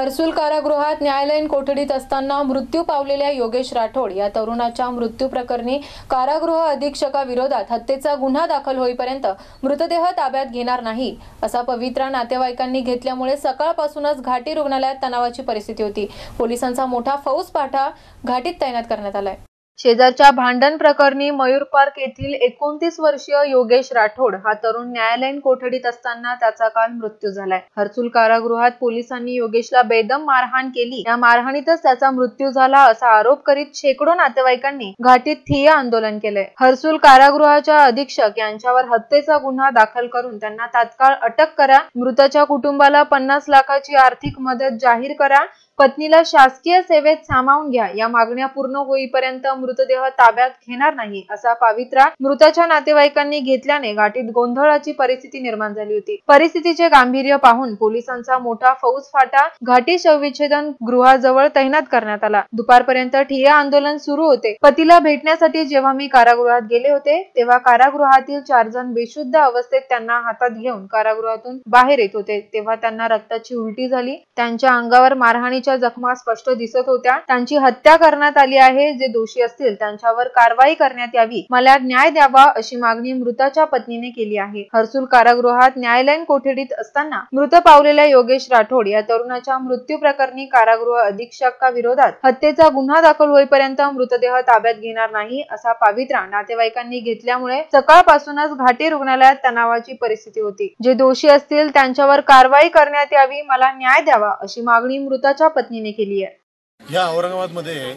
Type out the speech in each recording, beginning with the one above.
हर्सुल कारागृहात न्यायालयीन कोठडीत असताना मृत्यू पावलेल्या योगेश राठोड या तरुणाच्या मृत्यू प्रकरणी कारागृह अधीक्षकाविरोधात हत्येचा गुन्हा दाखल होईपर्यंत मृतदेह ताब्यात घेणार नाही असा पवित्रा नातेवाईकांनी घेतल्यामुळे सकाळपासूनच घाटी रुग्णालयात तणावाची परिस्थिती होती. पोलिसांचा मोठा फौज पाठा घाटीत तैनात करण्यात आलाय. शेजारच्या भांडण प्रकरणी मयूर पार्क येथील एकोणतीस वर्षीय योगेश राठोड हा तरुण न्यायालयीन कोठडीत असताना त्याचा काल मृत्यू झालाय. हर्सुल कारागृहात पोलिसांनी योगेशला बेदम मारहाण केली. या मारहाणीतच त्याचा मृत्यू झाला असा आरोप करीत शेकडो नातेवाईकांनी घाटीत थिय आंदोलन केलंय. हर्सुल कारागृहाच्या अधीक्षक यांच्यावर हत्येचा गुन्हा दाखल करून त्यांना तात्काळ अटक करा. मृताच्या कुटुंबाला पन्नास लाखाची आर्थिक मदत जाहीर करा. पत्नीला शासकीय सेवेत सामावून घ्या. या मागण्या पूर्ण होईपर्यंत मृतदेह ताब्यात घेणार नाही असा पावित्रा मृताच्या नातेवाईकांनी घेतल्याने घाटीत गोंधळाची परिस्थिती निर्माण झाली होती. परिस्थितीचे गांभीर्य पाहून पोलिसांचा मोठा फौज फाटा घाटी शवविच्छेदन गृहाजवळ तैनात करण्यात आला. दुपारपर्यंत ठिय्या आंदोलन सुरू होते. पतीला भेटण्यासाठी जेव्हा मी कारागृहात गेले होते तेव्हा कारागृहातील चार जण बेशुद्ध अवस्थेत त्यांना हातात घेऊन कारागृहातून बाहेर येत होते. तेव्हा त्यांना रक्ताची उलटी झाली. त्यांच्या अंगावर मारहाणी मारहाणीच्या जखमा स्पष्ट दिसत होत्या. त्यांची हत्या करण्यात आली आहे. जे दोषी असतील त्यांच्यावर कारवाई करण्यात यावी. मला न्याय द्यावा अशी मागणी मृताच्या पत्नीने केली आहे. हर्सुल कारागृहात न्यायालयीन कोठडीत असताना मृत पावलेल्या योगेश राठोड या तरुणाच्या मृत्यू प्रकरणी कारागृह अधीक्षका विरोधात हत्येचा गुन्हा दाखल होईपर्यंत मृतदेह ताब्यात घेणार नाही असा पावित्रा नातेवाईकांनी घेतल्यामुळे सकाळपासूनच घाटी रुग्णालयात तणावाची परिस्थिती होती. जे दोषी असतील त्यांच्यावर कारवाई करण्यात यावी मला न्याय द्यावा अशी मागणी मृताच्या पत्नीने केली आहे. या औरंगाबादमध्ये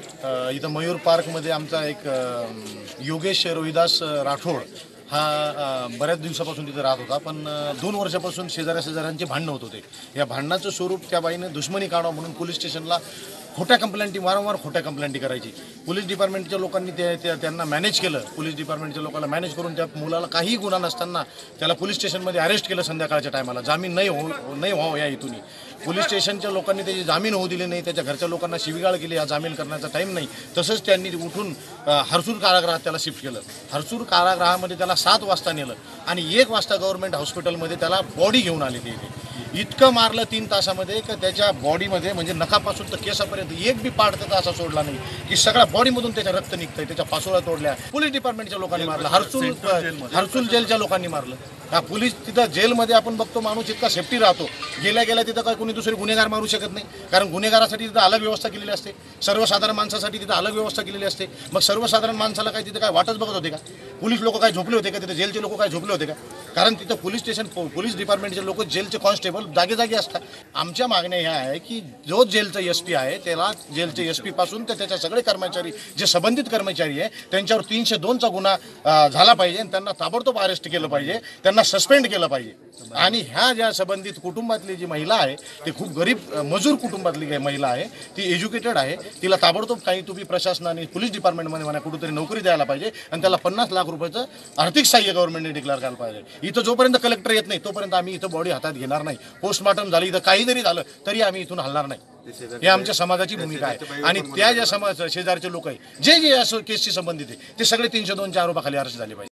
इथं मयूर पार्कमध्ये आमचा एक योगेश रोहिदास राठोड हा बऱ्याच दिवसापासून तिथे राहत होता. पण दोन वर्षापासून शेजाऱ्या शेजाऱ्यांचे भांडणं होत होते. या भांडणाचं स्वरूप त्या बाईने दुश्मनी काढावं म्हणून पोलीस स्टेशनला खोट्या कंप्लेंटी वारंवार खोट्या कंप्लेंटी करायची. पोलीस डिपार्टमेंटच्या लोकांनी ते ते- त्यांना मॅनेज केलं. पोलीस डिपार्टमेंटच्या लोकांना मॅनेज करून त्या मुलाला काही गुन्हा नसताना त्याला पोलीस स्टेशनमध्ये अरेस्ट केलं संध्याकाळच्या टायमाला जामीन नाही हो नाही व्हावं या इथून पोलीस स्टेशनच्या लोकांनी त्याची जामीन होऊ दिली नाही त्याच्या घरच्या लोकांना शिविगाळ केली हा जामीन करण्याचा टाईम नाही. तसंच त्यांनी उठून अ, हर्सूल कारागृहात त्याला शिफ्ट केलं. हर्सूल कारागृहामध्ये त्याला सात वाजता नेलं आणि एक वाजता गव्हर्नमेंट हॉस्पिटलमध्ये त्याला बॉडी घेऊन आली ती. इतकं मारलं तीन तासामध्ये का त्याच्या बॉडीमध्ये म्हणजे नखापासून तर केसापर्यंत एक बी पार्ट त्याचा असा सोडला नाही की सगळ्या बॉडीमधून त्याच्या रक्त निघतंय त्याच्या पासोळ्या तोडल्या. पोलीस डिपार्टमेंटच्या लोकांनी मारलं. हर्सूल हर्सूल जेलच्या लोकांनी मारलं. हा पोलीस तिथं जेलमध्ये आपण बघतो माणूस इतका सेफ्टी राहतो. गेल्या गेल्या तिथं काय कोणी दुसरे गुन्हेगार मारू शकत नाही. कारण गुन्हेगारासाठी तिथं अलग व्यवस्था केलेली असते. सर्वसाधारण माणसासाठी तिथं अलग व्यवस्था केलेली असते. मग सर्वसाधारण माणसाला काय तिथं काय वाटच बघत होते का? पोलीस लोक काय झोपले होते का तिथे? जेलचे लोक काय झोपले होते का? कारण तिथं पोलीस स्टेशन पो- पोलीस डिपार्टमेंटचे लोक जेलचे कॉन्स्टेबल जागे जागे असतात. आमच्या मागण्या ह्या आहे की जो जेलचा एस पी आहे त्याला जेलचे एस पी पासून त्याच्या सगळे कर्मचारी जे संबंधित कर्मचारी आहे त्यांच्यावर तीनशे दोनचा गुन्हा झाला पाहिजे आणि त्यांना ताबडतोब अरेस्ट केलं पाहिजे. त्यांना सस्पेंड केलं पाहिजे. आणि ह्या ज्या संबंधित कुटुंबातली जी महिला आहे ती खूप गरीब मजूर कुटुंबातली काही महिला आहे ती एज्युकेटेड आहे तिला ताबडतोब काही तुम्ही प्रशासनाने पोलीस डिपार्टमेंटमध्ये म्हणा कुठेतरी नोकरी द्यायला पाहिजे आणि त्याला पन्नास लाख रुपयाचं आर्थिक सहाय्य गव्हर्नमेंटने डिक्लेअर करायला पाहिजे. इथं जोपर्यंत कलेक्टर येत नाही तोपर्यंत आम्ही इथं बॉडी हातात घेणार नाही. पोस्टमॉर्टम झालं इथं काही जरी झालं तरी आम्ही इथून हलणार नाही. हे आमच्या समाजाची भूमिका आहे. आणि त्या ज्या समाज शेजारचे लोक आहे जे जे असं केसशी संबंधित आहे ते सगळे तीनशे दोनच्या आरोपाखाली अर्ज झाले पाहिजे.